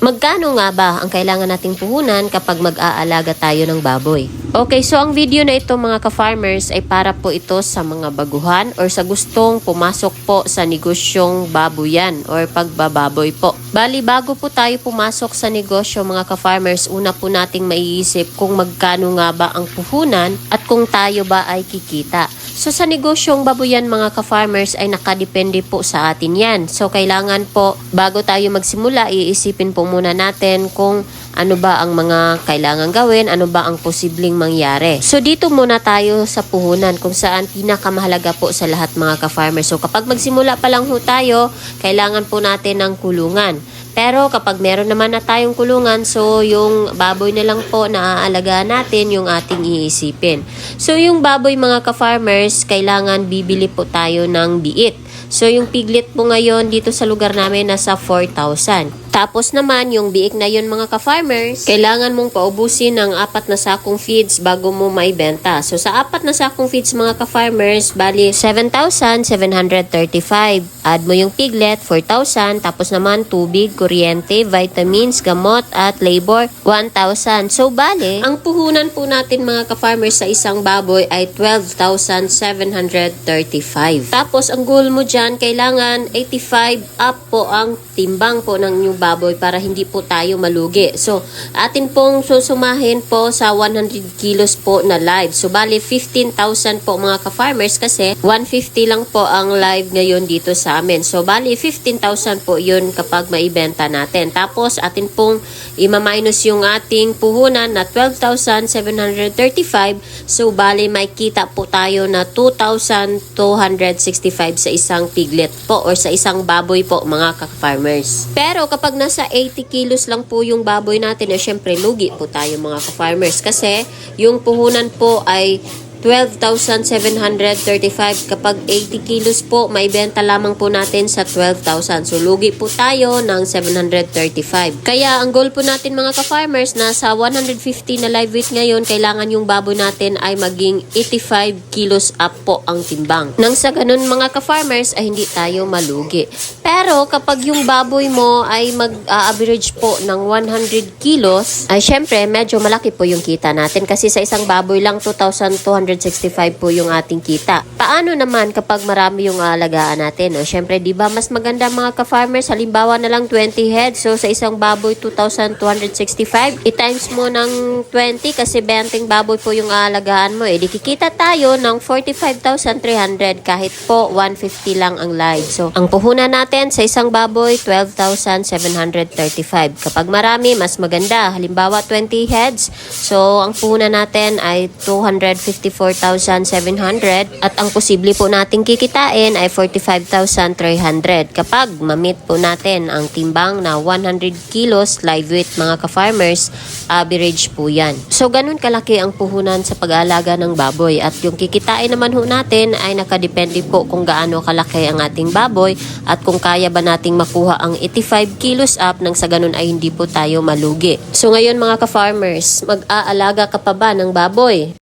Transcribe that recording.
Magkano nga ba ang kailangan nating puhunan kapag mag-aalaga tayo ng baboy? Okay, so ang video na ito mga ka-farmers ay para po ito sa mga baguhan or sa gustong pumasok po sa negosyong baboyan or pagbababoy po. Bali, bago po tayo pumasok sa negosyo mga ka-farmers, una po nating maiisip kung magkano nga ba ang puhunan at kung tayo ba ay kikita. So sa negosyong baboyan mga ka-farmers ay nakadepende po sa atin yan. So kailangan po bago tayo magsimula iisipin po muna natin kung ano ba ang mga kailangan gawin, ano ba ang posibleng mangyari. So dito muna tayo sa puhunan kung saan pinakamahalaga po sa lahat mga ka-farmers. So kapag magsimula pa lang ho tayo, kailangan po natin ng kulungan. Pero kapag meron naman na tayong kulungan, so yung baboy na lang po na aalagaan natin yung ating iisipin. So yung baboy mga ka-farmers, kailangan bibili po tayo ng biit. So yung piglet po ngayon dito sa lugar namin nasa 4,000. Tapos naman yung biik na yun mga ka-farmers, kailangan mong paubusin ng apat na sakong feeds bago mo maibenta. So sa apat na sakong feeds mga ka-farmers, bali 7,735. Add mo yung piglet, 4,000. Tapos naman tubig, kuryente, vitamins, gamot at labor, 1,000. So bali, ang puhunan po natin mga ka-farmers sa isang baboy ay 12,735. Tapos ang goal mo dyan, kailangan 85 up po ang timbang po ng new baboy para hindi po tayo malugi. So, atin pong susumahin po sa 100 kilos po na live. So, bali 15,000 po mga ka-farmers kasi 150 lang po ang live ngayon dito sa amin. So, bali 15,000 po yun kapag maibenta natin. Tapos, atin pong ima-minus yung ating puhunan na 12,735. So, bali may kita po tayo na 2,265 sa isang piglet po or sa isang baboy po mga ka-farmers. Pero kapag nasa 80 kilos lang po yung baboy natin, eh, syempre lugi po tayo mga ka-farmers kasi yung puhunan po ay 12,735 kapag 80 kilos po, may benta lamang po natin sa 12,000. So, lugi po tayo ng 735. Kaya, ang goal po natin mga ka-farmers, nasa 150 na live weight ngayon, kailangan yung baboy natin ay maging 85 kilos up po ang timbang. Nang sa ganun mga ka-farmers, ay hindi tayo malugi. Pero, kapag yung baboy mo ay mag-average po ng 100 kilos, ay syempre, medyo malaki po yung kita natin kasi sa isang baboy lang 2,265 po yung ating kita. Paano naman kapag marami yung alagaan natin? O, syempre, di ba mas maganda mga ka-farmers, halimbawa na lang 20 heads. So, sa isang baboy, 2,265. I-times mo ng 20 kasi 20 baboy po yung alagaan mo. Eh, di kikita tayo ng 45,300 kahit po 150 lang ang live. So, ang puhunan natin sa isang baboy, 12,735. Kapag marami, mas maganda. Halimbawa, 20 heads. So, ang puhunan natin ay 254,700 at ang posible po nating kikitain ay 45,300 kapag mamit po natin ang timbang na 100 kilos live weight mga ka-farmers, average po yan. So, ganun kalaki ang puhunan sa pag-aalaga ng baboy at yung kikitain naman ho natin ay nakadepende po kung gaano kalaki ang ating baboy at kung kaya ba nating makuha ang 85 kilos up nang sa ganun ay hindi po tayo malugi. So, ngayon mga ka-farmers, mag-aalaga ka pa ba ng baboy?